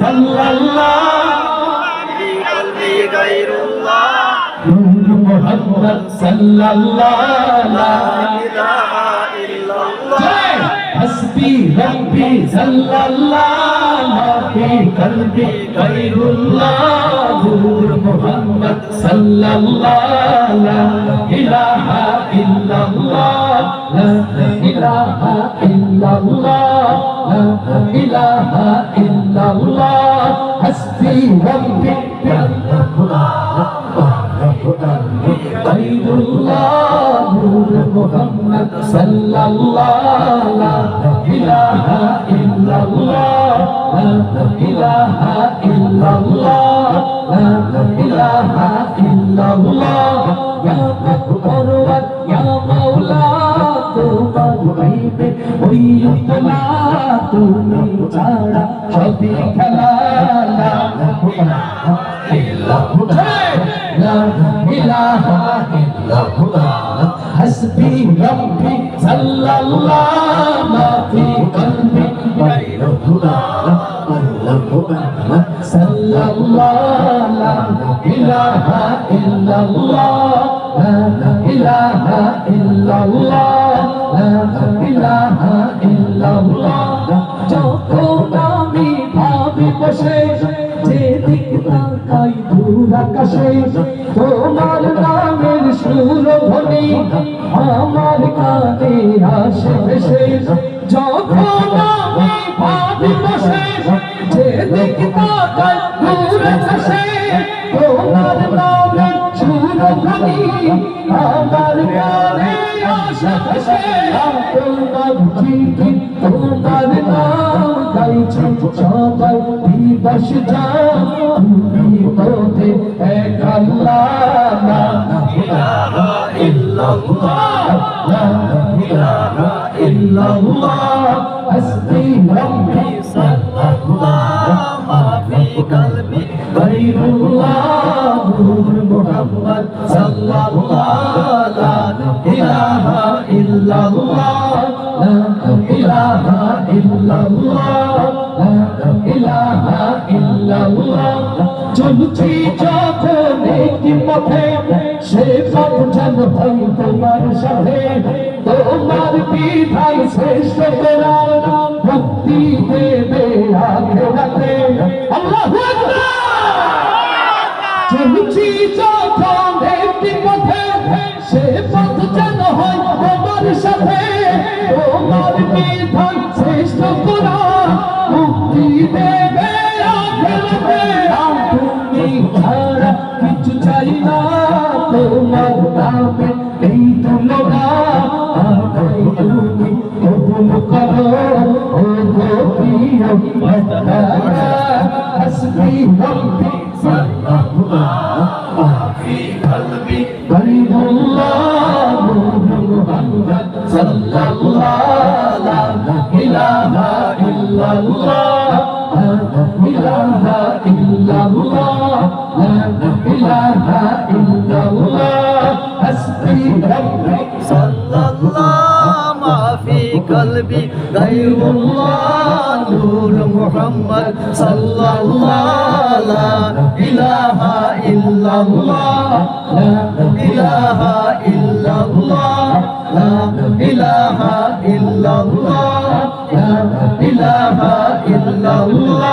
সাল্লাল্লাহ في قلبي غير الله নূর মোহাম্মদ সাল্লাল্লাহ لا إله إلا الله حسبي ربي صلى الله ما في قلبي غير الله نور محمد صلى الله لا إله إلا الله لا إله إلا الله لا إله إلا الله حسبي ربي غير الله نور محمد صلى الله لا إله إلا الله لا إله إلا الله لا إله إلا الله يا مقرب يا مولا তোমার গাইবে ওই উতলা তুমি ছাড়া সবই খেলা লা ইলাহা ইল্লাল্লাহ لا إله إلا الله حسبي ربي صلى الله ما في قلبي غير صلى الله لا إله إلا الله لا إله إلا الله তাকাই দূর আকাশে তোমার নামের সুর ধ্বনি আমার কানে আসে ভেসে যখন আমি ভাবি বসে তোমার নামের সুর ধ্বনি আমার কানে আসে তোমার নাম গাইছে সবাই দিবস তুমি তোতে এক আল্লাহ লা ইলাহা ইল্লাল্লাহ লা ইলাহা ইল্লাল্লাহ হাসবি রাব্বি সাল্লাল্লাহ মা ফি কলবি গায়রুল্লাহ নূর মুহাম্মদ সাল্লাল্লাহ লা ইলাহা ইল্লাল্লাহ, লা ইলাহা ইল্লাল্লাহ। চলছি যখন একটি পথে, সে পথ যেন হয় তোমার সাথে। তোমার বিধান শ্রেষ্ঠ কোরআন মুক্তি দেবে আখেরাতে আল্লাহু আকবার! চলছি যখন একটি পথে, সে পথ বিধান শ্রেষ্ঠ কোরআন মুক্তি দেবে আখেরাতে তুমি ছাড়া কিছু চাই না তোমার নামে এই তুলনা আমায় তুমি কবুল করো ও গো প্রিয় মাতারা হাসবি রব্বি في قلبي غريب الله نور محمد صلى الله لا إله إلا الله لا إله إلا الله لا إله إلا الله حسبي ربي صلى الله ما في قلبي غير الله نور محمد صلى الله لا إله إلا الله لا إله إلا الله لا إله إلا الله ilaha illallah